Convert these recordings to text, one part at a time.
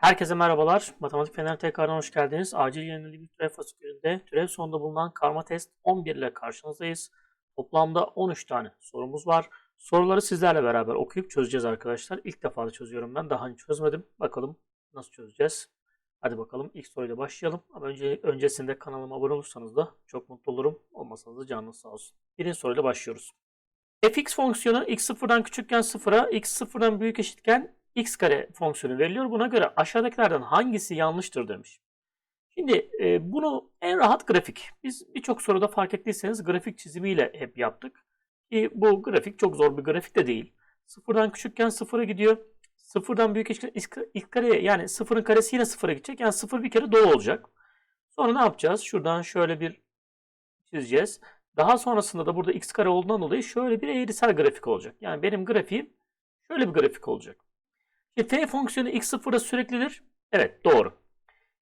Herkese merhabalar. Matematik Fener tekrardan hoş geldiniz. Acil yöneli bir türev fasikülünde türev sonunda bulunan karma test 11 ile karşınızdayız. Toplamda 13 tane sorumuz var. Soruları sizlerle beraber okuyup çözeceğiz arkadaşlar. İlk defa da çözüyorum ben. Daha önce çözmedim. Bakalım nasıl çözeceğiz. Hadi bakalım ilk soruyla başlayalım. Ama önce, öncesinde kanalıma abone olursanız da çok mutlu olurum. Olmasanız da canınız sağ olsun. Birinci soruyla başlıyoruz. fx fonksiyonu x sıfırdan küçükken sıfıra, x sıfırdan büyük eşitken x kare fonksiyonu veriliyor. Buna göre aşağıdakilerden hangisi yanlıştır demiş. Şimdi e, bunu en rahat grafik. Biz birçok soruda fark ettiyseniz grafik çizimiyle hep yaptık. Ki bu grafik çok zor bir grafik de değil. Sıfırdan küçükken sıfıra gidiyor. Sıfırdan büyük eşitken x kareye yani sıfırın karesi yine sıfıra gidecek. Yani sıfır bir kere doğu olacak. Sonra ne yapacağız? Şuradan şöyle bir çizeceğiz. Daha sonrasında da burada x kare olduğundan dolayı şöyle bir eğrisel grafik olacak. Yani benim grafiğim şöyle bir grafik olacak. Şimdi f fonksiyonu x0'da süreklidir. Evet doğru.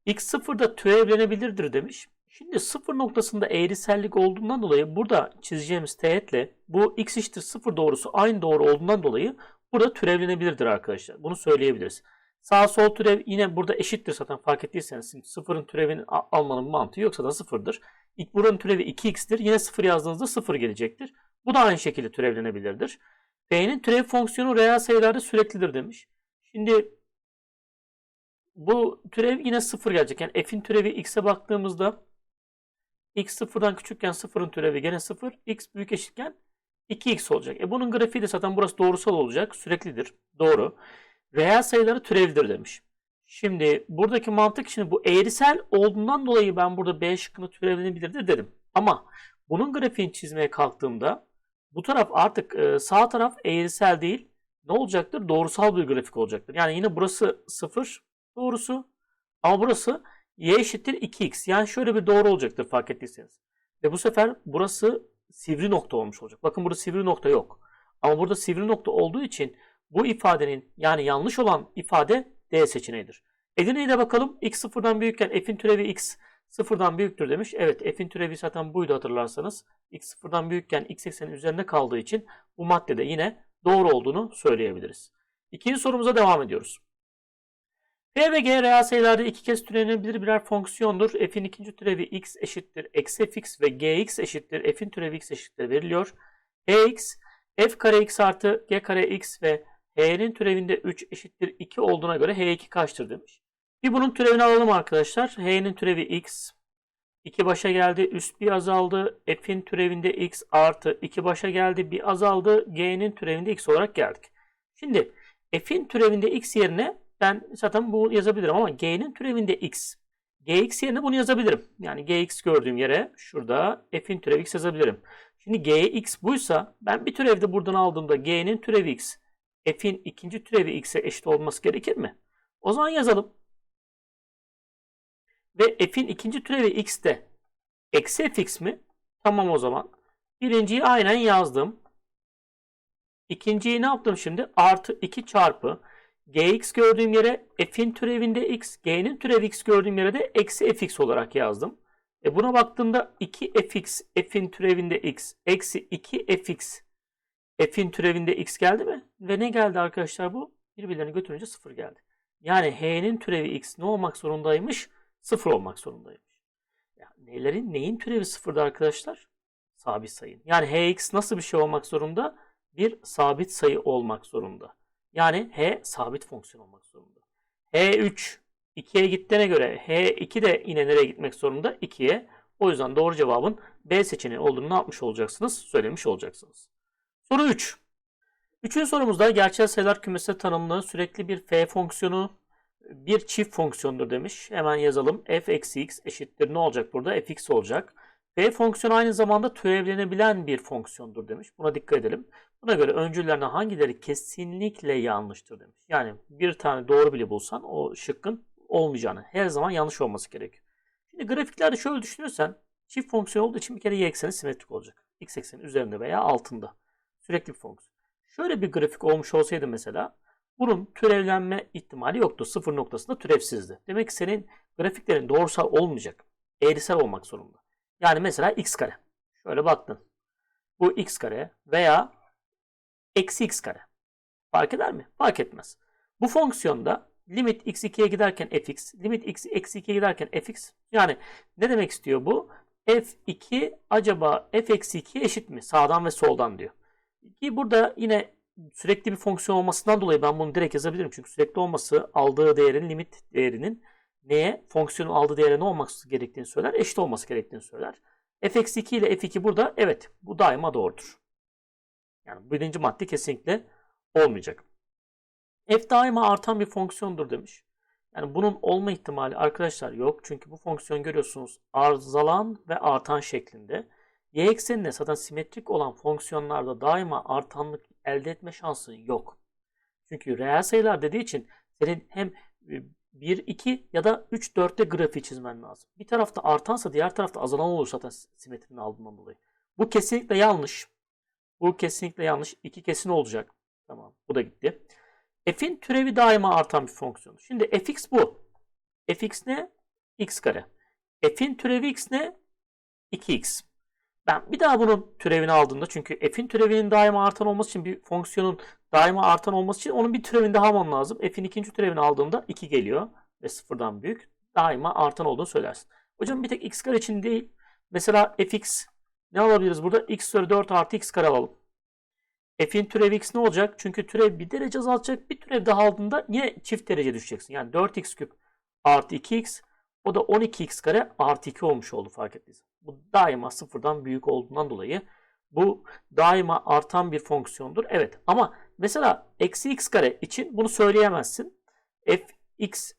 x0'da türevlenebilirdir demiş. Şimdi sıfır noktasında eğrisellik olduğundan dolayı burada çizeceğimiz teğetle bu x eşittir 0 doğrusu aynı doğru olduğundan dolayı burada türevlenebilirdir arkadaşlar. Bunu söyleyebiliriz. Sağ sol türev yine burada eşittir zaten fark ettiyseniz. Şimdi sıfırın türevini almanın mantığı yoksa da sıfırdır. İlk buranın türevi 2x'tir. Yine sıfır yazdığınızda sıfır gelecektir. Bu da aynı şekilde türevlenebilirdir. F'nin türev fonksiyonu reel sayılarda süreklidir demiş. Şimdi bu türev yine sıfır gelecek. Yani f'in türevi x'e baktığımızda x sıfırdan küçükken sıfırın türevi gene sıfır. x büyük eşitken 2x olacak. E bunun grafiği de zaten burası doğrusal olacak. Süreklidir. Doğru. Reel sayıları türevdir demiş. Şimdi buradaki mantık şimdi bu eğrisel olduğundan dolayı ben burada B şıkkını türevlenebilirdir dedim. Ama bunun grafiğini çizmeye kalktığımda bu taraf artık sağ taraf eğrisel değil ne olacaktır? Doğrusal bir grafik olacaktır. Yani yine burası 0 doğrusu ama burası y eşittir 2x. Yani şöyle bir doğru olacaktır fark ettiyseniz. Ve bu sefer burası sivri nokta olmuş olacak. Bakın burada sivri nokta yok. Ama burada sivri nokta olduğu için bu ifadenin yani yanlış olan ifade D seçeneğidir. Edirne'ye de bakalım. x sıfırdan büyükken f'in türevi x sıfırdan büyüktür demiş. Evet f'in türevi zaten buydu hatırlarsanız. x sıfırdan büyükken x eksenin üzerinde kaldığı için bu maddede yine doğru olduğunu söyleyebiliriz. İkinci sorumuza devam ediyoruz. F ve G reel sayılarda iki kez türenebilir birer fonksiyondur. F'in ikinci türevi x eşittir eksi fx ve gx eşittir f'in türevi x eşittir veriliyor. hx f kare x artı g kare x ve h'nin türevinde 3 eşittir 2 olduğuna göre h2 kaçtır demiş. Bir bunun türevini alalım arkadaşlar. h'nin türevi x 2 başa geldi. Üst bir azaldı. F'in türevinde x artı 2 başa geldi. Bir azaldı. G'nin türevinde x olarak geldik. Şimdi F'in türevinde x yerine ben zaten bu yazabilirim ama G'nin türevinde x. Gx yerine bunu yazabilirim. Yani Gx gördüğüm yere şurada F'in türevi x yazabilirim. Şimdi Gx buysa ben bir türevde buradan aldığımda G'nin türevi x F'in ikinci türevi x'e eşit olması gerekir mi? O zaman yazalım. Ve f'in ikinci türevi x de eksi fx mi? Tamam o zaman. Birinciyi aynen yazdım. İkinciyi ne yaptım şimdi? Artı 2 çarpı gx gördüğüm yere f'in türevinde x, g'nin türevi x gördüğüm yere de eksi fx olarak yazdım. E buna baktığımda 2 fx, f'in türevinde x, eksi 2 fx, f'in türevinde x geldi mi? Ve ne geldi arkadaşlar bu? Birbirlerini götürünce 0 geldi. Yani h'nin türevi x ne olmak zorundaymış? Sıfır olmak zorundaymış. Yani nelerin, neyin türevi sıfırda arkadaşlar? Sabit sayın. Yani hx nasıl bir şey olmak zorunda? Bir sabit sayı olmak zorunda. Yani h sabit fonksiyon olmak zorunda. h3 2'ye gittiğine göre h2 de yine nereye gitmek zorunda? 2'ye. O yüzden doğru cevabın B seçeneği olduğunu ne yapmış olacaksınız? Söylemiş olacaksınız. Soru 3. Üçüncü sorumuzda gerçel sayılar kümesi tanımlı sürekli bir f fonksiyonu bir çift fonksiyondur demiş. Hemen yazalım. f eksi x eşittir ne olacak burada? fx olacak. f fonksiyonu aynı zamanda türevlenebilen bir fonksiyondur demiş. Buna dikkat edelim. Buna göre öncüllerden hangileri kesinlikle yanlıştır demiş. Yani bir tane doğru bile bulsan o şıkkın olmayacağını, her zaman yanlış olması gerekiyor. Şimdi grafiklerde şöyle düşünürsen çift fonksiyon olduğu için bir kere y ekseni simetrik olacak. x ekseni üzerinde veya altında. Sürekli bir fonksiyon. Şöyle bir grafik olmuş olsaydı mesela bunun türevlenme ihtimali yoktu. Sıfır noktasında türevsizdi. Demek ki senin grafiklerin doğrusal olmayacak. Eğrisel olmak zorunda. Yani mesela x kare. Şöyle baktın. Bu x kare veya eksi x kare. Fark eder mi? Fark etmez. Bu fonksiyonda limit x 2'ye giderken fx, limit x eksi 2'ye giderken fx. Yani ne demek istiyor bu? f2 acaba f eksi 2'ye eşit mi? Sağdan ve soldan diyor. Ki burada yine sürekli bir fonksiyon olmasından dolayı ben bunu direkt yazabilirim. Çünkü sürekli olması aldığı değerin limit değerinin neye fonksiyonun aldığı değere ne olması gerektiğini söyler. Eşit olması gerektiğini söyler. f-2 ile f2 burada evet bu daima doğrudur. Yani birinci madde kesinlikle olmayacak. f daima artan bir fonksiyondur demiş. Yani bunun olma ihtimali arkadaşlar yok. Çünkü bu fonksiyon görüyorsunuz arızalan ve artan şeklinde. Y eksenine zaten simetrik olan fonksiyonlarda daima artanlık elde etme şansın yok. Çünkü reel sayılar dediği için senin hem 1, 2 ya da 3, 4'te grafiği çizmen lazım. Bir tarafta artansa diğer tarafta azalan olur zaten simetrinin aldığından dolayı. Bu kesinlikle yanlış. Bu kesinlikle yanlış. İki kesin olacak. Tamam. Bu da gitti. F'in türevi daima artan bir fonksiyon. Şimdi fx bu. fx ne? x kare. F'in türevi x ne? 2x. Ben bir daha bunun türevini aldığımda çünkü f'in türevinin daima artan olması için bir fonksiyonun daima artan olması için onun bir türevini daha almam lazım. F'in ikinci türevini aldığımda 2 geliyor ve sıfırdan büyük. Daima artan olduğunu söylersin. Hocam bir tek x kare için değil. Mesela fx ne alabiliriz burada? x üzeri 4 artı x kare alalım. F'in türevi x ne olacak? Çünkü türev bir derece azaltacak. Bir türev daha aldığında yine çift derece düşeceksin. Yani 4x küp artı 2x o da 12x kare artı 2 olmuş oldu fark ettiysen. Bu daima sıfırdan büyük olduğundan dolayı bu daima artan bir fonksiyondur. Evet ama mesela eksi x kare için bunu söyleyemezsin. f x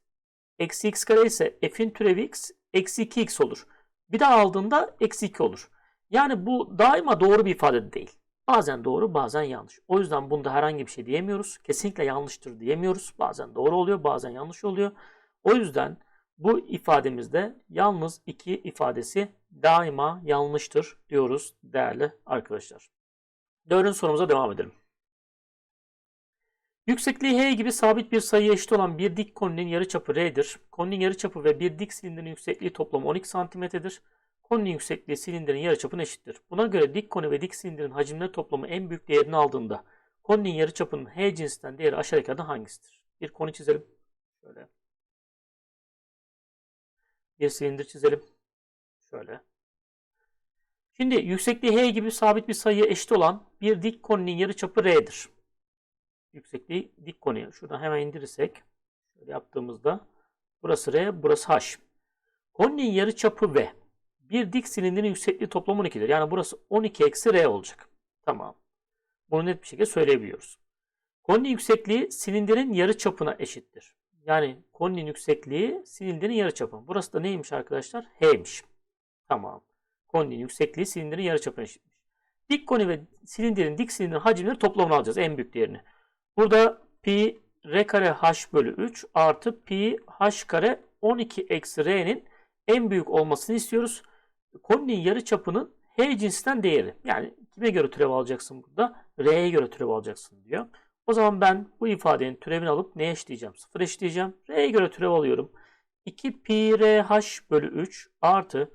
eksi x kare ise f'in türevi x eksi 2x olur. Bir daha aldığında eksi 2 olur. Yani bu daima doğru bir ifade değil. Bazen doğru bazen yanlış. O yüzden bunda herhangi bir şey diyemiyoruz. Kesinlikle yanlıştır diyemiyoruz. Bazen doğru oluyor bazen yanlış oluyor. O yüzden bu ifademizde yalnız iki ifadesi daima yanlıştır diyoruz değerli arkadaşlar. Dördüncü sorumuza devam edelim. Yüksekliği h gibi sabit bir sayıya eşit olan bir dik koninin yarıçapı r'dir. Koninin yarıçapı ve bir dik silindirin yüksekliği toplam 12 cm'dir. Koninin yüksekliği silindirin yarıçapına eşittir. Buna göre dik koni ve dik silindirin hacimleri toplamı en büyük değerini aldığında koninin yarıçapının h cinsinden değeri aşağıdakilerden hangisidir? Bir koni çizelim. Şöyle. Bir silindir çizelim. Şöyle. Şimdi yüksekliği h gibi sabit bir sayıya eşit olan bir dik koninin yarıçapı r'dir. Yüksekliği dik koni. Şuradan hemen indirirsek. Şöyle yaptığımızda burası r, burası h. Koninin yarıçapı v. Bir dik silindirin yüksekliği toplam 12'dir. Yani burası 12 eksi r olacak. Tamam. Bunu net bir şekilde söyleyebiliyoruz. Koninin yüksekliği silindirin yarıçapına eşittir. Yani koninin yüksekliği silindirin yarıçapı. Burası da neymiş arkadaşlar? H'miş. Tamam. Koninin yüksekliği silindirin yarıçapına eşitmiş. Dik koni ve silindirin dik silindirin hacimleri toplamını alacağız. En büyük değerini. Burada pi r kare h bölü 3 artı pi h kare 12 eksi r'nin en büyük olmasını istiyoruz. Koninin yarıçapının h cinsinden değeri. Yani kime göre türev alacaksın burada? R'ye göre türev alacaksın diyor. O zaman ben bu ifadenin türevini alıp neye eşitleyeceğim? 0 eşitleyeceğim. R'ye göre türev alıyorum. 2 pi r h bölü 3 artı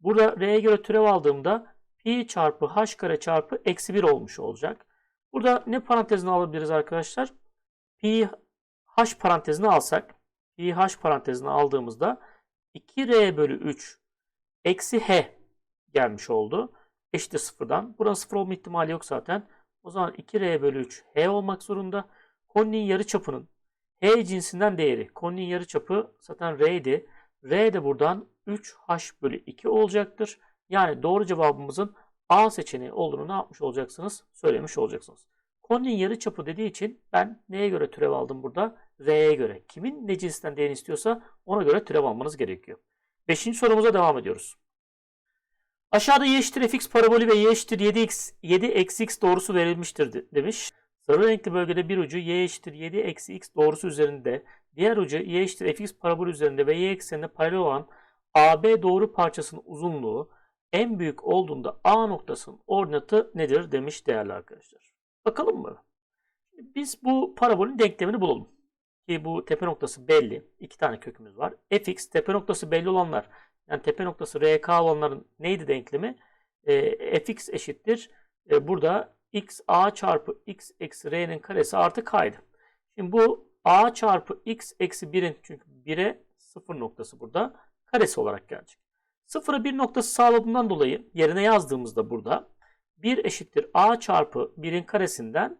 burada R'ye göre türev aldığımda pi çarpı h kare çarpı eksi 1 olmuş olacak. Burada ne parantezini alabiliriz arkadaşlar? Pi h parantezini alsak pi h parantezini aldığımızda 2r bölü 3 eksi h gelmiş oldu. Eşittir sıfırdan. Buranın sıfır olma ihtimali yok zaten. O zaman 2r bölü 3 h olmak zorunda. Koninin yarıçapının h cinsinden değeri. Koninin yarıçapı zaten r'ydi. r de buradan 3h bölü 2 olacaktır. Yani doğru cevabımızın A seçeneği olduğunu ne yapmış olacaksınız? Söylemiş olacaksınız. Koninin yarıçapı dediği için ben neye göre türev aldım burada? R'ye göre. Kimin ne cinsinden değerini istiyorsa ona göre türev almanız gerekiyor. Beşinci sorumuza devam ediyoruz. Aşağıda y eşittir fx parabolü ve y eşittir 7x 7 eksi x doğrusu verilmiştir demiş. Sarı renkli bölgede bir ucu y eşittir 7 eksi x doğrusu üzerinde, diğer ucu y eşittir fx parabolü üzerinde ve y eksenine paralel olan AB doğru parçasının uzunluğu en büyük olduğunda A noktasının ordinatı nedir demiş değerli arkadaşlar. Bakalım mı? Biz bu parabolün denklemini bulalım. Ki bu tepe noktası belli. İki tane kökümüz var. fx tepe noktası belli olanlar yani tepe noktası RK olanların neydi denklemi? E, fx eşittir. E, burada x a çarpı x eksi r'nin karesi artı k'ydı. Şimdi bu a çarpı x eksi 1'in çünkü 1'e 0 noktası burada karesi olarak gelecek. 0'a 1 noktası sağladığından dolayı yerine yazdığımızda burada 1 eşittir a çarpı 1'in karesinden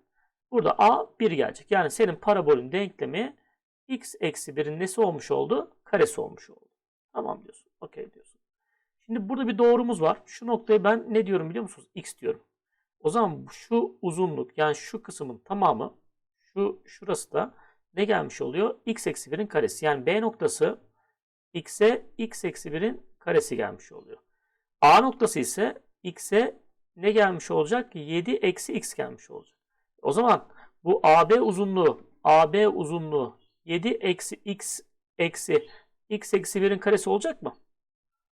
burada a 1 gelecek. Yani senin parabolün denklemi x eksi 1'in nesi olmuş oldu? Karesi olmuş oldu. Tamam diyorsun. Okey diyorsun. Şimdi burada bir doğrumuz var. Şu noktaya ben ne diyorum biliyor musunuz? X diyorum. O zaman şu uzunluk yani şu kısmın tamamı şu şurası da ne gelmiş oluyor? x eksi 1'in karesi. Yani B noktası x'e x eksi 1'in karesi gelmiş oluyor. A noktası ise x'e ne gelmiş olacak? 7 eksi x gelmiş olacak. O zaman bu AB uzunluğu AB uzunluğu 7 eksi x eksi x eksi 1'in karesi olacak mı?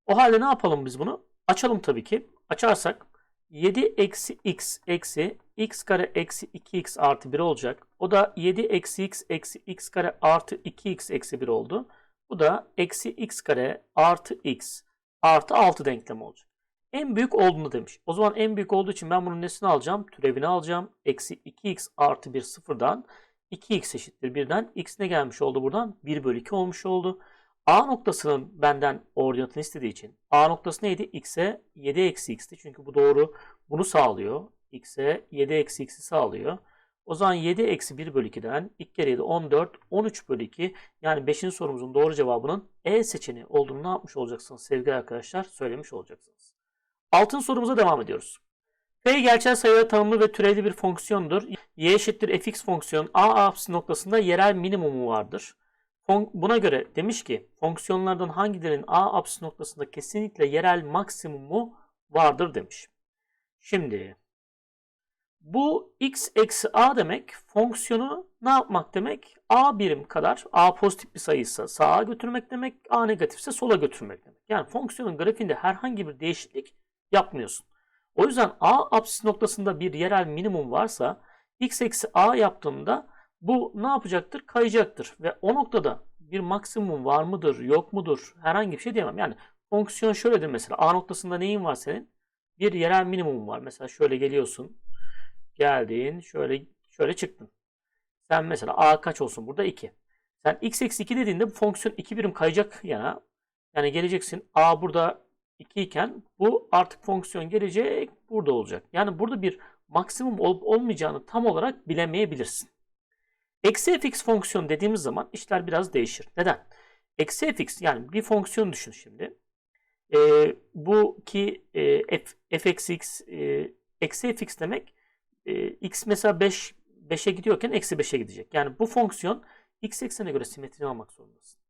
O halde ne yapalım biz bunu? Açalım tabii ki. Açarsak 7 eksi x eksi x kare eksi 2x artı 1 olacak. O da 7 eksi x eksi x kare artı 2x eksi 1 oldu. Bu da eksi x kare artı x artı 6 denklemi olacak. En büyük olduğunu demiş. O zaman en büyük olduğu için ben bunun nesini alacağım? Türevini alacağım. Eksi 2x artı 1 sıfırdan 2x eşittir 1'den. x ne gelmiş oldu buradan? 1 bölü 2 olmuş oldu. A noktasının benden ordinatını istediği için A noktası neydi? X'e 7 eksi x'ti. Çünkü bu doğru bunu sağlıyor. X'e 7 eksi x'i sağlıyor. O zaman 7 eksi 1 bölü 2'den 2 kere 7 14 13 bölü 2 yani 5. sorumuzun doğru cevabının E seçeneği olduğunu ne yapmış olacaksınız sevgili arkadaşlar? Söylemiş olacaksınız. Altın sorumuza devam ediyoruz. F gerçel sayıları tanımlı ve türevli bir fonksiyondur. Y eşittir fx fonksiyon A apsis noktasında yerel minimumu vardır. Buna göre demiş ki fonksiyonlardan hangilerinin A apsis noktasında kesinlikle yerel maksimumu vardır demiş. Şimdi bu x eksi a demek fonksiyonu ne yapmak demek? a birim kadar a pozitif bir sayıysa sağa götürmek demek, a negatifse sola götürmek demek. Yani fonksiyonun grafiğinde herhangi bir değişiklik yapmıyorsun. O yüzden a apsis noktasında bir yerel minimum varsa x eksi a yaptığımda bu ne yapacaktır? Kayacaktır. Ve o noktada bir maksimum var mıdır, yok mudur? Herhangi bir şey diyemem. Yani fonksiyon şöyledir mesela. A noktasında neyin var senin? Bir yerel minimum var. Mesela şöyle geliyorsun. Geldin. Şöyle şöyle çıktın. Sen mesela A kaç olsun burada? 2. Sen x eksi 2 dediğinde bu fonksiyon 2 birim kayacak yana. Yani geleceksin A burada 2 iken bu artık fonksiyon gelecek burada olacak. Yani burada bir maksimum olup olmayacağını tam olarak bilemeyebilirsin. Eksi fx fonksiyon dediğimiz zaman işler biraz değişir. Neden? Eksi fx yani bir fonksiyon düşün şimdi. E, bu ki e, f, fx x e, eksi fx demek e, x mesela 5 5'e gidiyorken eksi 5'e gidecek. Yani bu fonksiyon x eksene göre simetrini almak zorundasın.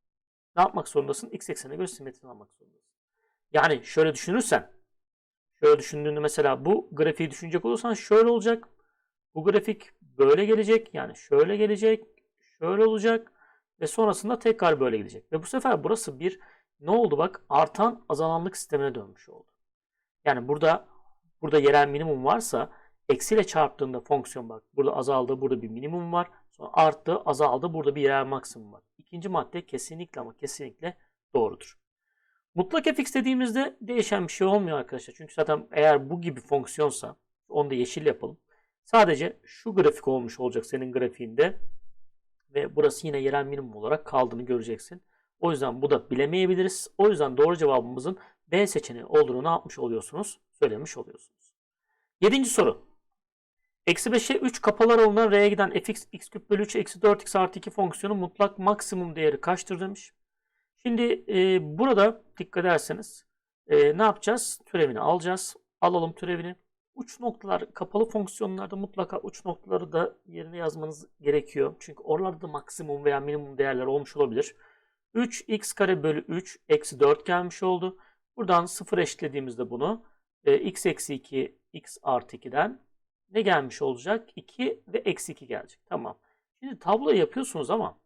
Ne yapmak zorundasın? x eksene göre simetrini almak zorundasın. Yani şöyle düşünürsen şöyle düşündüğünde mesela bu grafiği düşünecek olursan şöyle olacak. Bu grafik böyle gelecek. Yani şöyle gelecek. Şöyle olacak. Ve sonrasında tekrar böyle gidecek. Ve bu sefer burası bir ne oldu bak artan azalanlık sistemine dönmüş oldu. Yani burada burada yerel minimum varsa eksiyle çarptığında fonksiyon bak burada azaldı burada bir minimum var. Sonra arttı azaldı burada bir yerel maksimum var. İkinci madde kesinlikle ama kesinlikle doğrudur. Mutlak fx dediğimizde değişen bir şey olmuyor arkadaşlar. Çünkü zaten eğer bu gibi fonksiyonsa onu da yeşil yapalım. Sadece şu grafik olmuş olacak senin grafiğinde. Ve burası yine yerel minimum olarak kaldığını göreceksin. O yüzden bu da bilemeyebiliriz. O yüzden doğru cevabımızın B seçeneği olduğunu ne yapmış oluyorsunuz? Söylemiş oluyorsunuz. Yedinci soru. Eksi 5'e 3 kapalı aralığı R'ye giden fx x küp bölü 3 eksi 4x artı 2 fonksiyonu mutlak maksimum değeri kaçtır demiş. Şimdi e, burada dikkat ederseniz e, ne yapacağız? Türevini alacağız. Alalım türevini uç noktalar kapalı fonksiyonlarda mutlaka uç noktaları da yerine yazmanız gerekiyor. Çünkü oralarda da maksimum veya minimum değerler olmuş olabilir. 3x kare bölü 3 eksi 4 gelmiş oldu. Buradan 0 eşitlediğimizde bunu e, x eksi 2 x artı 2'den ne gelmiş olacak? 2 ve eksi 2 gelecek. Tamam. Şimdi tablo yapıyorsunuz ama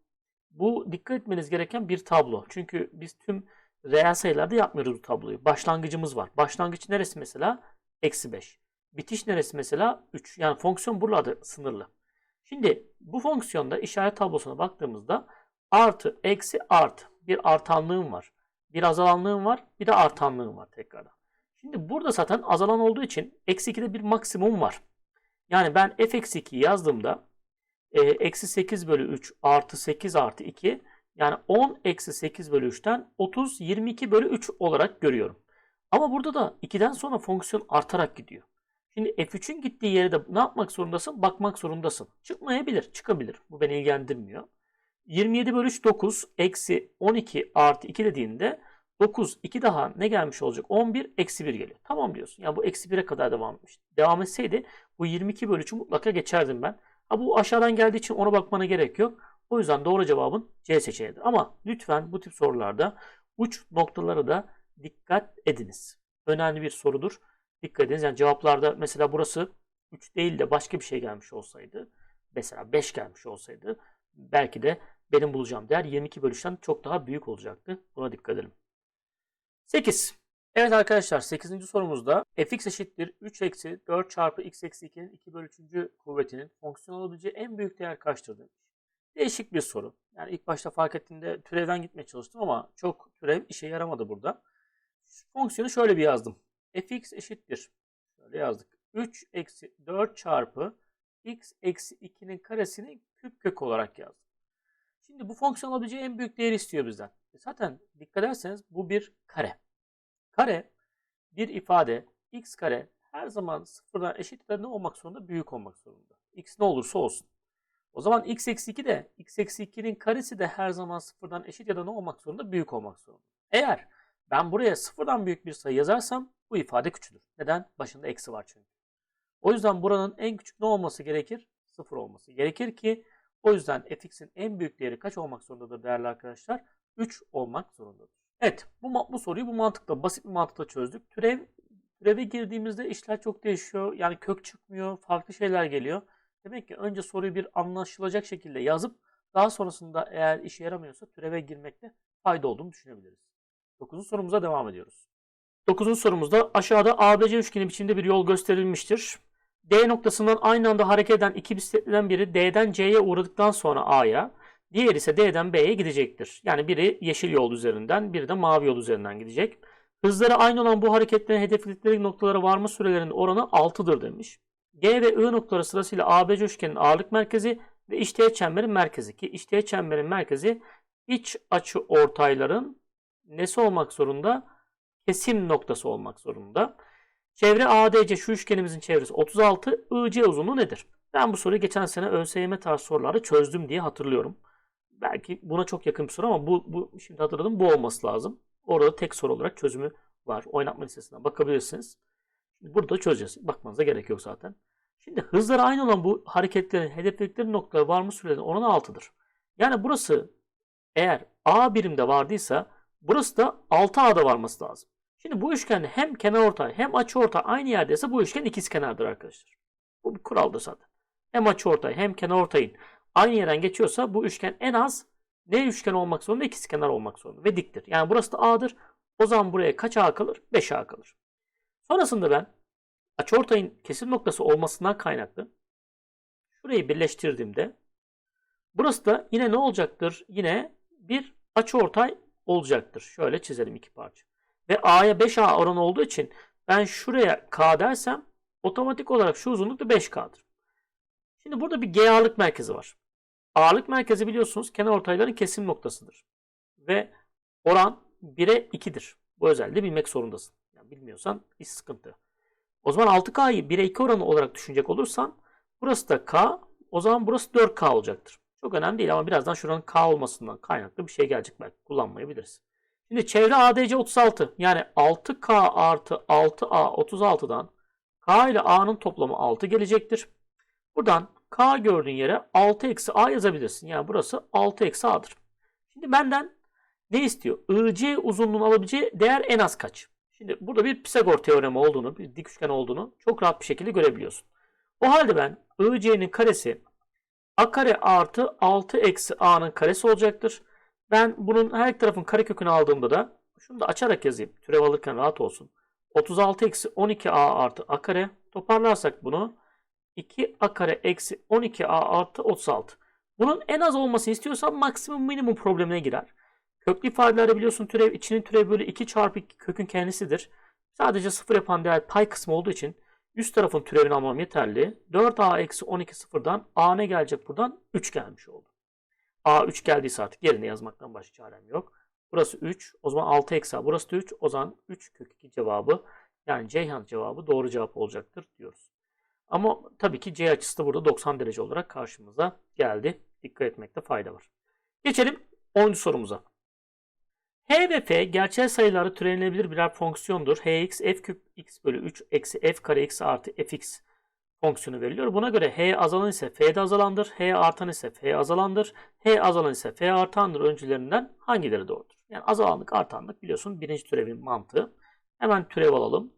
bu dikkat etmeniz gereken bir tablo. Çünkü biz tüm reel sayılarda yapmıyoruz bu tabloyu. Başlangıcımız var. Başlangıç neresi mesela? Eksi 5. Bitiş neresi mesela? 3. Yani fonksiyon buralarda sınırlı. Şimdi bu fonksiyonda işaret tablosuna baktığımızda artı, eksi, artı. Bir artanlığım var. Bir azalanlığım var. Bir de artanlığım var tekrardan. Şimdi burada zaten azalan olduğu için eksi 2'de bir maksimum var. Yani ben f eksi 2 yazdığımda e, eksi 8 bölü 3 artı 8 artı 2 yani 10 eksi 8 bölü 3'ten 30 22 bölü 3 olarak görüyorum. Ama burada da 2'den sonra fonksiyon artarak gidiyor. Şimdi F3'ün gittiği yere de ne yapmak zorundasın? Bakmak zorundasın. Çıkmayabilir, çıkabilir. Bu beni ilgilendirmiyor. 27 bölü 3 9 eksi 12 artı 2 dediğinde 9 2 daha ne gelmiş olacak? 11 eksi 1 geliyor. Tamam diyorsun. Ya bu eksi 1'e kadar devam etmiş. Devam etseydi bu 22 bölü 3'ü mutlaka geçerdim ben. Ha bu aşağıdan geldiği için ona bakmana gerek yok. O yüzden doğru cevabın C seçeneğidir. Ama lütfen bu tip sorularda uç noktalara da dikkat ediniz. Önemli bir sorudur. Dikkat ediniz. Yani cevaplarda mesela burası 3 değil de başka bir şey gelmiş olsaydı. Mesela 5 gelmiş olsaydı. Belki de benim bulacağım değer 22 bölü 3'ten çok daha büyük olacaktı. Buna dikkat edelim. 8. Evet arkadaşlar 8. sorumuzda fx eşittir 3 eksi 4 çarpı x eksi 2'nin 2 bölü 3. kuvvetinin fonksiyon olabileceği en büyük değer kaçtır demiş. Değişik bir soru. Yani ilk başta fark ettiğimde türevden gitmeye çalıştım ama çok türev işe yaramadı burada. Fonksiyonu şöyle bir yazdım. Fx eşittir. Şöyle yazdık. 3 eksi 4 çarpı x eksi 2'nin karesini küp kök olarak yazdım. Şimdi bu fonksiyon alabileceği en büyük değeri istiyor bizden. E zaten dikkat ederseniz bu bir kare. Kare bir ifade x kare her zaman sıfırdan eşit ne olmak zorunda? Büyük olmak zorunda. x ne olursa olsun. O zaman x eksi 2 de x eksi 2'nin karesi de her zaman sıfırdan eşit ya da ne olmak zorunda? Büyük olmak zorunda. Eğer ben buraya sıfırdan büyük bir sayı yazarsam bu ifade küçülür. Neden? Başında eksi var çünkü. O yüzden buranın en küçük ne olması gerekir? Sıfır olması gerekir ki o yüzden fx'in en büyük değeri kaç olmak zorundadır değerli arkadaşlar? 3 olmak zorundadır. Evet bu, bu soruyu bu mantıkla basit bir mantıkla çözdük. Türev türeve girdiğimizde işler çok değişiyor. Yani kök çıkmıyor, farklı şeyler geliyor. Demek ki önce soruyu bir anlaşılacak şekilde yazıp daha sonrasında eğer işe yaramıyorsa türeve girmekte fayda olduğunu düşünebiliriz. 9. sorumuza devam ediyoruz. 9. sorumuzda aşağıda ABC üçgeni biçimde bir yol gösterilmiştir. D noktasından aynı anda hareket eden iki bisikletten biri D'den C'ye uğradıktan sonra A'ya, diğeri ise D'den B'ye gidecektir. Yani biri yeşil yol üzerinden, biri de mavi yol üzerinden gidecek. Hızları aynı olan bu hareketlerin hedefledikleri noktalara varma sürelerinin oranı 6'dır demiş. G ve I noktaları sırasıyla ABC üçgenin ağırlık merkezi ve işteğet çemberin merkezi ki işteğet çemberin merkezi iç açı ortayların nesi olmak zorunda? Kesim noktası olmak zorunda. Çevre ADC şu üçgenimizin çevresi 36. IC uzunluğu nedir? Ben bu soruyu geçen sene ÖSYM tarzı sorularda çözdüm diye hatırlıyorum. Belki buna çok yakın bir soru ama bu, bu şimdi hatırladım bu olması lazım. Orada tek soru olarak çözümü var. Oynatma listesinden bakabilirsiniz. Şimdi burada çözeceğiz. Bakmanıza gerek yok zaten. Şimdi hızları aynı olan bu hareketlerin hedefledikleri noktalara varma sürelerinin oranı 6'dır. Yani burası eğer A birimde vardıysa burası da 6A'da varması lazım. Şimdi bu üçgen hem kenar ortay hem açı ortay aynı yerdeyse bu üçgen ikizkenardır arkadaşlar. Bu bir kuraldır zaten. Hem açı ortay hem kenar ortayın aynı yerden geçiyorsa bu üçgen en az ne üçgen olmak zorunda? İkizkenar olmak zorunda ve diktir. Yani burası da A'dır. O zaman buraya kaç A kalır? 5 A kalır. Sonrasında ben açıortayın kesim noktası olmasından kaynaklı şurayı birleştirdiğimde burası da yine ne olacaktır? Yine bir açıortay olacaktır. Şöyle çizelim iki parça. Ve A'ya 5A oranı olduğu için ben şuraya K dersem otomatik olarak şu uzunluk da 5K'dır. Şimdi burada bir G ağırlık merkezi var. Ağırlık merkezi biliyorsunuz kenar ortayların kesim noktasıdır. Ve oran 1'e 2'dir. Bu özelliği bilmek zorundasın. Yani bilmiyorsan iş sıkıntı. O zaman 6K'yı 1'e 2 oranı olarak düşünecek olursan burası da K. O zaman burası 4K olacaktır. Çok önemli değil ama birazdan şuranın K olmasından kaynaklı bir şey gelecek belki. Kullanmayabiliriz. Şimdi çevre ADC 36. Yani 6K artı 6A 36'dan K ile A'nın toplamı 6 gelecektir. Buradan K gördüğün yere 6 eksi A yazabilirsin. Yani burası 6 eksi A'dır. Şimdi benden ne istiyor? IC uzunluğunu alabileceği değer en az kaç? Şimdi burada bir Pisagor teoremi olduğunu, bir dik üçgen olduğunu çok rahat bir şekilde görebiliyorsun. O halde ben IC'nin karesi A kare artı 6 eksi A'nın karesi olacaktır. Ben bunun her tarafın karekökünü aldığımda da şunu da açarak yazayım. Türev alırken rahat olsun. 36 eksi 12A artı A kare. Toparlarsak bunu 2A kare eksi 12A artı 36. Bunun en az olmasını istiyorsam maksimum minimum problemine girer. Köklü ifadelerde biliyorsun türev içinin türev bölü 2 çarpı 2 kökün kendisidir. Sadece sıfır yapan değer pay kısmı olduğu için Üst tarafın türevini almam yeterli. 4a eksi 12 sıfırdan a ne gelecek buradan? 3 gelmiş oldu. a 3 geldiyse artık yerine yazmaktan başka çarem yok. Burası 3. O zaman 6 eksi a. Burası da 3. O zaman 3 kök 2 cevabı yani Ceyhan cevabı doğru cevap olacaktır diyoruz. Ama tabii ki C açısı da burada 90 derece olarak karşımıza geldi. Dikkat etmekte fayda var. Geçelim 10. sorumuza. H ve F gerçel sayıları türenilebilir birer fonksiyondur. Hx f küp x bölü 3 eksi f kare x artı fx fonksiyonu veriliyor. Buna göre h azalan ise f de azalandır. h artan ise f azalandır. h azalan ise f artandır öncülerinden hangileri doğrudur? Yani azalanlık artanlık biliyorsun birinci türevin mantığı. Hemen türev alalım.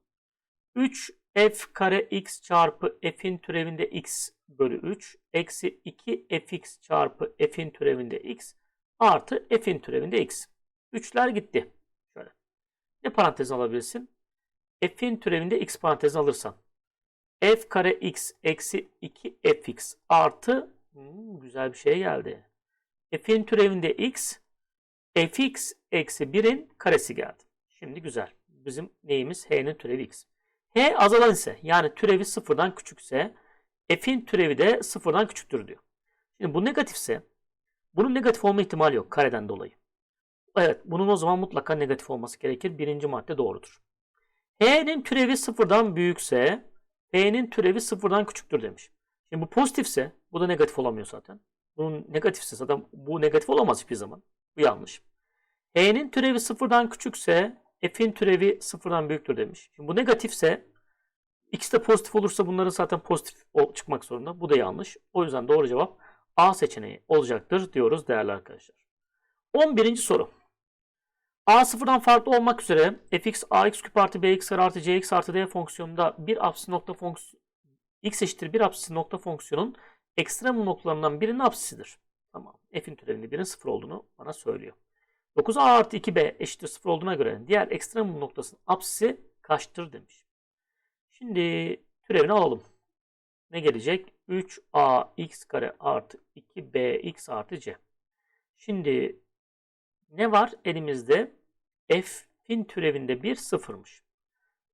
3 f kare x çarpı f'in türevinde x bölü 3 eksi 2 fx çarpı f'in türevinde x artı f'in türevinde x. 3'ler gitti. Şöyle. Ne parantez alabilirsin? F'in türevinde x parantezini alırsan. F kare x eksi 2 fx artı hmm, güzel bir şey geldi. F'in türevinde x fx eksi 1'in karesi geldi. Şimdi güzel. Bizim neyimiz? H'nin türevi x. H azalan ise yani türevi sıfırdan küçükse f'in türevi de sıfırdan küçüktür diyor. Şimdi bu negatifse bunun negatif olma ihtimali yok kareden dolayı. Evet bunun o zaman mutlaka negatif olması gerekir. Birinci madde doğrudur. H'nin türevi sıfırdan büyükse H'nin türevi sıfırdan küçüktür demiş. Şimdi bu pozitifse bu da negatif olamıyor zaten. Bunun negatifse zaten bu negatif olamaz hiçbir zaman. Bu yanlış. H'nin türevi sıfırdan küçükse F'in türevi sıfırdan büyüktür demiş. Şimdi bu negatifse ikisi de pozitif olursa bunların zaten pozitif çıkmak zorunda. Bu da yanlış. O yüzden doğru cevap A seçeneği olacaktır diyoruz değerli arkadaşlar. 11. soru. A sıfırdan farklı olmak üzere fx ax küp artı bx kare artı cx artı d fonksiyonunda bir apsis nokta fonksiyon x eşittir bir apsis nokta fonksiyonun ekstremum noktalarından birinin apsisidir. Tamam. F'in türevinde birin sıfır olduğunu bana söylüyor. 9a artı 2b eşittir sıfır olduğuna göre diğer ekstremum noktasının apsisi kaçtır demiş. Şimdi türevini alalım. Ne gelecek? 3a x kare artı 2bx artı c. Şimdi ne var elimizde? F'in türevinde 1 sıfırmış.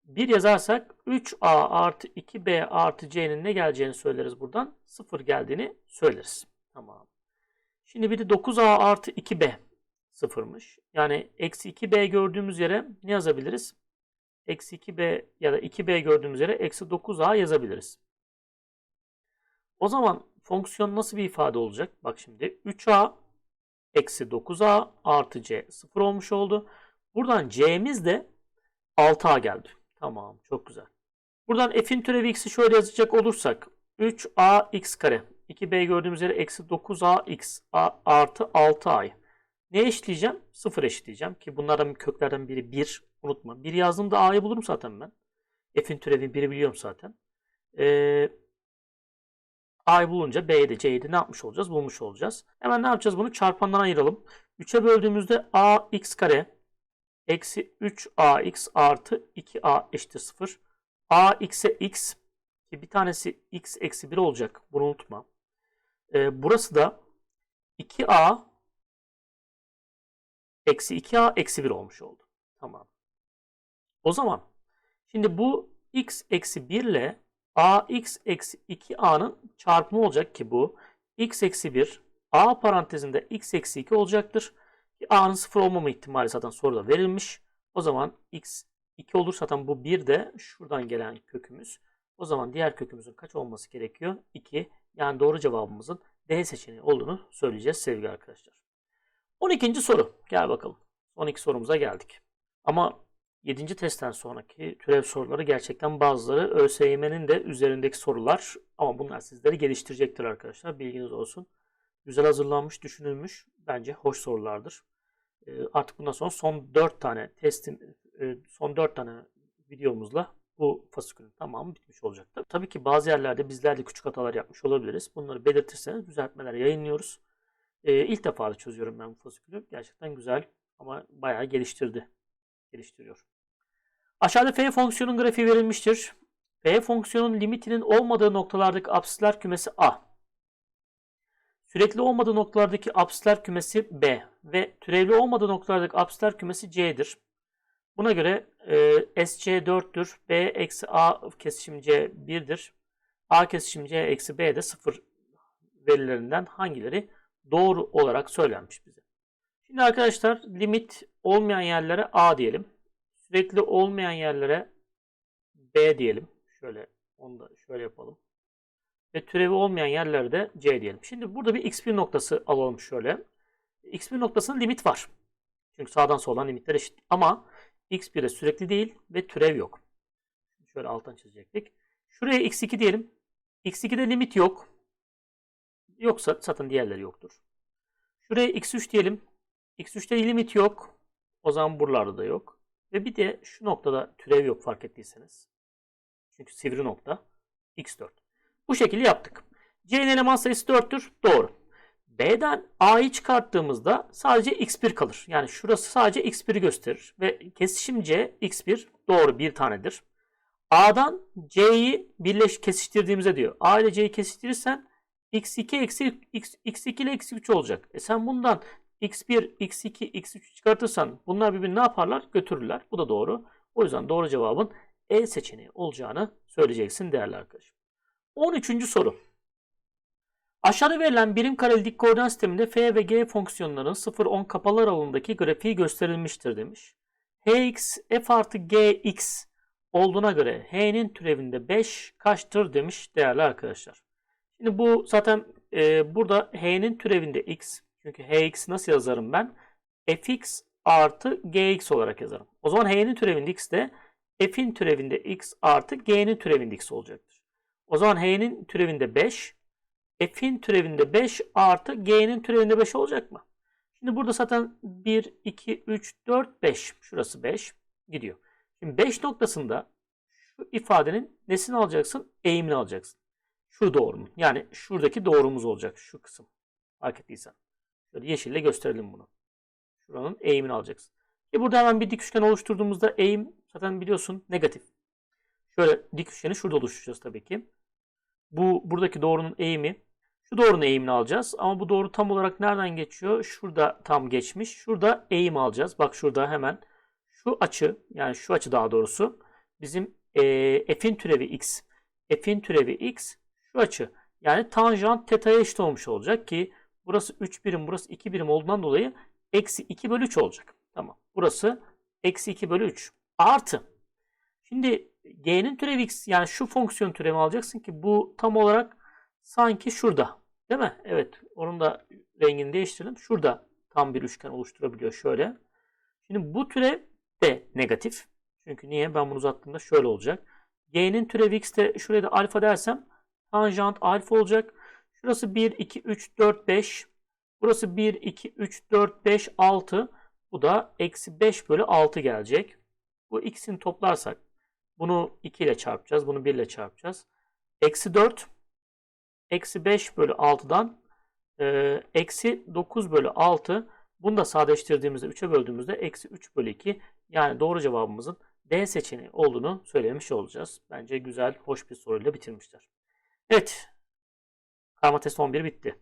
1 yazarsak 3a artı 2b artı c'nin ne geleceğini söyleriz buradan. 0 geldiğini söyleriz. Tamam. Şimdi bir de 9a artı 2b sıfırmış. Yani eksi 2b gördüğümüz yere ne yazabiliriz? Eksi 2b ya da 2b gördüğümüz yere eksi 9a yazabiliriz. O zaman fonksiyon nasıl bir ifade olacak? Bak şimdi 3a eksi 9a artı c 0 olmuş oldu. Buradan c'miz de 6a geldi. Tamam çok güzel. Buradan f'in türevi x'i şöyle yazacak olursak 3ax kare 2b gördüğümüz yere eksi 9ax artı 6a. Ne eşitleyeceğim? 0 eşitleyeceğim ki bunlardan köklerden biri 1. Unutma. 1 yazdığımda a'yı bulurum zaten ben. F'in türevi 1'i biliyorum zaten. Ee, A'yı bulunca B'yi de C'yi de ne yapmış olacağız? Bulmuş olacağız. Hemen ne yapacağız? Bunu çarpandan ayıralım. 3'e böldüğümüzde ax kare eksi 3ax artı 2a eşittir 0. ax'e x ki bir tanesi x eksi 1 olacak. Bunu unutma. Ee, burası da 2a eksi 2a eksi 1 olmuş oldu. Tamam. O zaman şimdi bu x eksi 1 ile ax eksi 2a'nın çarpımı olacak ki bu x eksi 1 a parantezinde x eksi 2 olacaktır. a'nın 0 olmama ihtimali zaten soruda verilmiş. O zaman x 2 olur zaten bu 1 de şuradan gelen kökümüz. O zaman diğer kökümüzün kaç olması gerekiyor? 2. Yani doğru cevabımızın D seçeneği olduğunu söyleyeceğiz sevgili arkadaşlar. 12. soru. Gel bakalım. 12 sorumuza geldik. Ama 7. testten sonraki türev soruları gerçekten bazıları ÖSYM'nin de üzerindeki sorular ama bunlar sizleri geliştirecektir arkadaşlar. Bilginiz olsun. Güzel hazırlanmış, düşünülmüş. Bence hoş sorulardır. Ee, artık bundan sonra son 4 tane testin, e, son 4 tane videomuzla bu fasikülün tamamı bitmiş olacaktır. Tabii ki bazı yerlerde bizler de küçük hatalar yapmış olabiliriz. Bunları belirtirseniz düzeltmeler yayınlıyoruz. Ee, ilk defa da çözüyorum ben bu fasikülü. Gerçekten güzel ama bayağı geliştirdi. Geliştiriyor. Aşağıda f fonksiyonun grafiği verilmiştir. f fonksiyonun limitinin olmadığı noktalardaki absisler kümesi A. Sürekli olmadığı noktalardaki absisler kümesi B ve türevli olmadığı noktalardaki absisler kümesi C'dir. Buna göre e, SC 4'tür. B eksi A kesişim C 1'dir. A kesişim C eksi B de 0 verilerinden hangileri doğru olarak söylenmiş bize. Şimdi arkadaşlar limit olmayan yerlere A diyelim. Sürekli olmayan yerlere B diyelim. Şöyle onu da şöyle yapalım. Ve türevi olmayan yerlerde C diyelim. Şimdi burada bir x1 noktası alalım şöyle. x1 noktasının limit var. Çünkü sağdan soldan limitler eşit. Ama x1'e sürekli değil ve türev yok. Şöyle alttan çizecektik. Şuraya x2 diyelim. x2'de limit yok. Yoksa zaten diğerleri yoktur. Şuraya x3 diyelim. x3'te limit yok. O zaman buralarda da yok. Ve bir de şu noktada türev yok fark ettiyseniz. Çünkü sivri nokta x4. Bu şekilde yaptık. C'nin eleman sayısı 4'tür. Doğru. B'den A'yı çıkarttığımızda sadece x1 kalır. Yani şurası sadece x1'i gösterir. Ve kesişim C x1 doğru bir tanedir. A'dan C'yi birleş kesiştirdiğimizde diyor. A ile C'yi kesiştirirsen x2 eksi x, x2 ile x3 olacak. E sen bundan x1, x2, x3 çıkartırsan bunlar birbirini ne yaparlar? Götürürler. Bu da doğru. O yüzden doğru cevabın E seçeneği olacağını söyleyeceksin değerli arkadaşım. 13. soru. Aşağıda verilen birim kareli dik koordinat sisteminde f ve g fonksiyonlarının 0-10 kapalı aralığındaki grafiği gösterilmiştir demiş. hx f artı gx olduğuna göre h'nin türevinde 5 kaçtır demiş değerli arkadaşlar. Şimdi bu zaten e, burada h'nin türevinde x çünkü hx nasıl yazarım ben? fx artı gx olarak yazarım. O zaman h'nin türevinde x de f'in türevinde x artı g'nin türevinde x olacaktır. O zaman h'nin türevinde 5, f'in türevinde 5 artı g'nin türevinde 5 olacak mı? Şimdi burada zaten 1, 2, 3, 4, 5. Şurası 5 gidiyor. Şimdi 5 noktasında şu ifadenin nesini alacaksın? Eğimini alacaksın. Şu doğrunun. Yani şuradaki doğrumuz olacak. Şu kısım. Fark ettiysen. Şöyle yeşille gösterelim bunu. Şuranın eğimini alacaksın. E burada hemen bir dik üçgen oluşturduğumuzda eğim zaten biliyorsun negatif. Şöyle dik üçgeni şurada oluşturacağız tabii ki. Bu buradaki doğrunun eğimi. Şu doğrunun eğimini alacağız. Ama bu doğru tam olarak nereden geçiyor? Şurada tam geçmiş. Şurada eğim alacağız. Bak şurada hemen. Şu açı yani şu açı daha doğrusu bizim e, f'in türevi x. f'in türevi x şu açı. Yani tanjant teta'ya eşit olmuş olacak ki burası 3 birim burası 2 birim olduğundan dolayı eksi 2 bölü 3 olacak. Tamam. Burası eksi 2 bölü 3 artı. Şimdi g'nin türevi x yani şu fonksiyon türevi alacaksın ki bu tam olarak sanki şurada. Değil mi? Evet. Onun da rengini değiştirelim. Şurada tam bir üçgen oluşturabiliyor şöyle. Şimdi bu türev de negatif. Çünkü niye? Ben bunu uzattığımda şöyle olacak. G'nin türevi x de şuraya da alfa dersem tanjant alfa olacak. Şurası 1, 2, 3, 4, 5. Burası 1, 2, 3, 4, 5, 6. Bu da eksi 5 bölü 6 gelecek. Bu ikisini toplarsak bunu 2 ile çarpacağız. Bunu 1 ile çarpacağız. Eksi 4 eksi 5 bölü 6'dan e, eksi 9 bölü 6 bunu da sadeleştirdiğimizde 3'e böldüğümüzde eksi 3 bölü 2 yani doğru cevabımızın D seçeneği olduğunu söylemiş olacağız. Bence güzel, hoş bir soruyla bitirmişler. Evet. Karma test 11 bitti.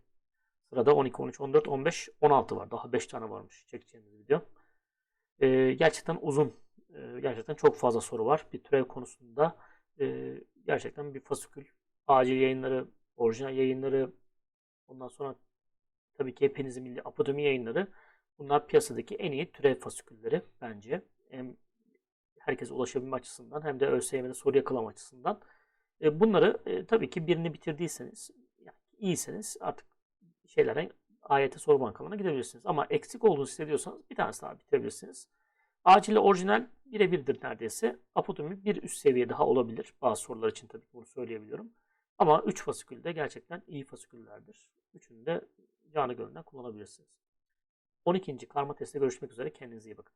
Sırada 12, 13, 14, 15, 16 var. Daha 5 tane varmış çekeceğimiz video. Ee, gerçekten uzun. Ee, gerçekten çok fazla soru var. Bir türev konusunda e, gerçekten bir fasikül. Acil yayınları, orijinal yayınları, ondan sonra tabii ki hepinizin milli apodomi yayınları. Bunlar piyasadaki en iyi türev fasikülleri bence. Hem herkese ulaşabilme açısından hem de ÖSYM'de soru yakalama açısından. E, bunları e, tabii ki birini bitirdiyseniz, yani iyiyseniz artık şeylere AYT soru bankalarına gidebilirsiniz. Ama eksik olduğunu hissediyorsanız bir tanesi daha bitirebilirsiniz. Acil orijinal birebirdir neredeyse. Apotomi bir üst seviye daha olabilir. Bazı sorular için tabii bunu söyleyebiliyorum. Ama 3 fasikül de gerçekten iyi fasiküllerdir. Üçünü de canı gönülden kullanabilirsiniz. 12. karma testte görüşmek üzere. Kendinize iyi bakın.